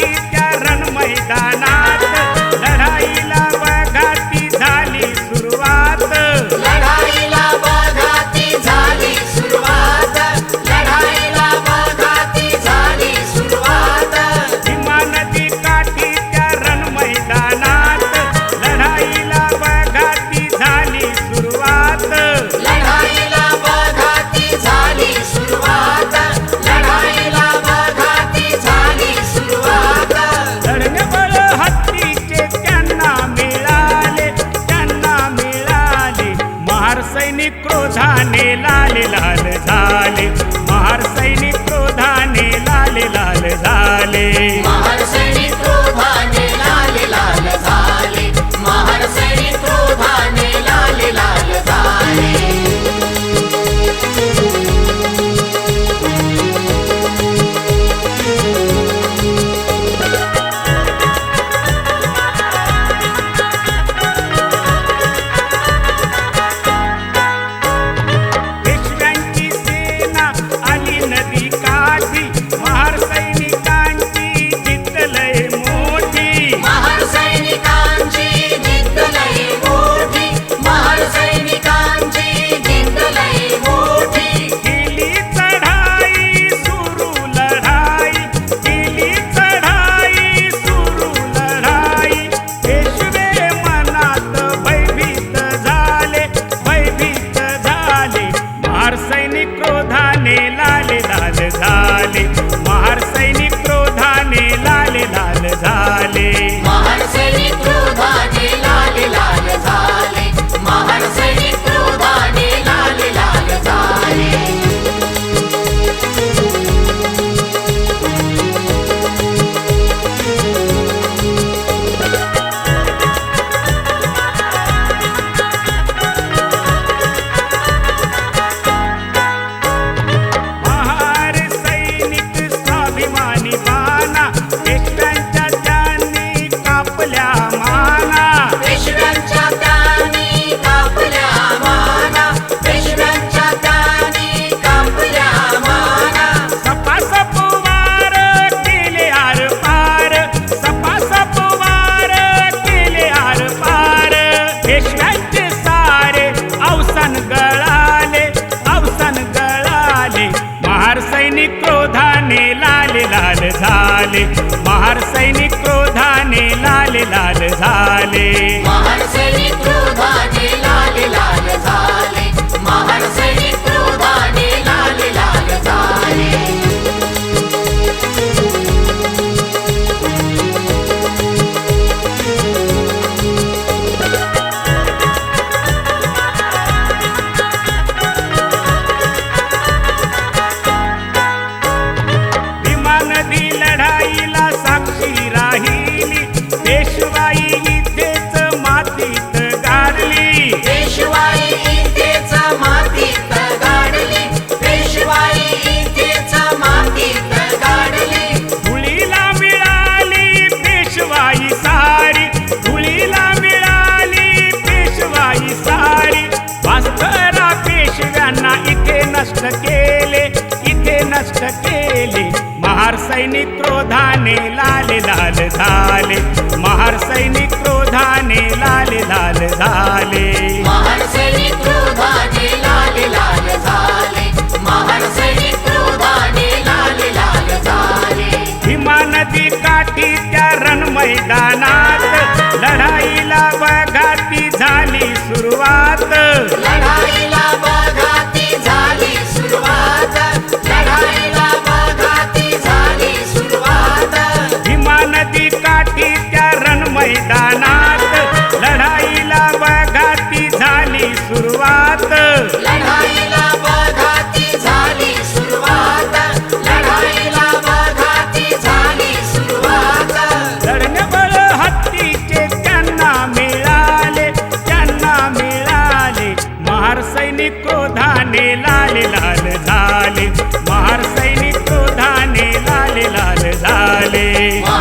साठी रण मैदानात लढाईला बघाती झाली सुरुवात. लढाईला बघाती झाली सुरुवात. लढाईला बघाती झाली सुरुवात. भीमा नदी काठी त्या रण मैदानात लढाईला झाली सुरुवात. सैनिक क्रोधाने लाल लाल झाले. महार सैनिक क्रोधाने लाल लाल झाले. क्रोधाने लाल लाल झाले. महार सैनिक क्रोधाने लाल लाल झाले. महार सैनिक नष्ट केले. महार सैनिक क्रोधाने लाल लाल झाले. महार सैनिक क्रोधाने लाल लाल झाले. भीमा नदी काठी त्या रण मैदानात. लढाईला बघाती झाली सुरुवात. Hey.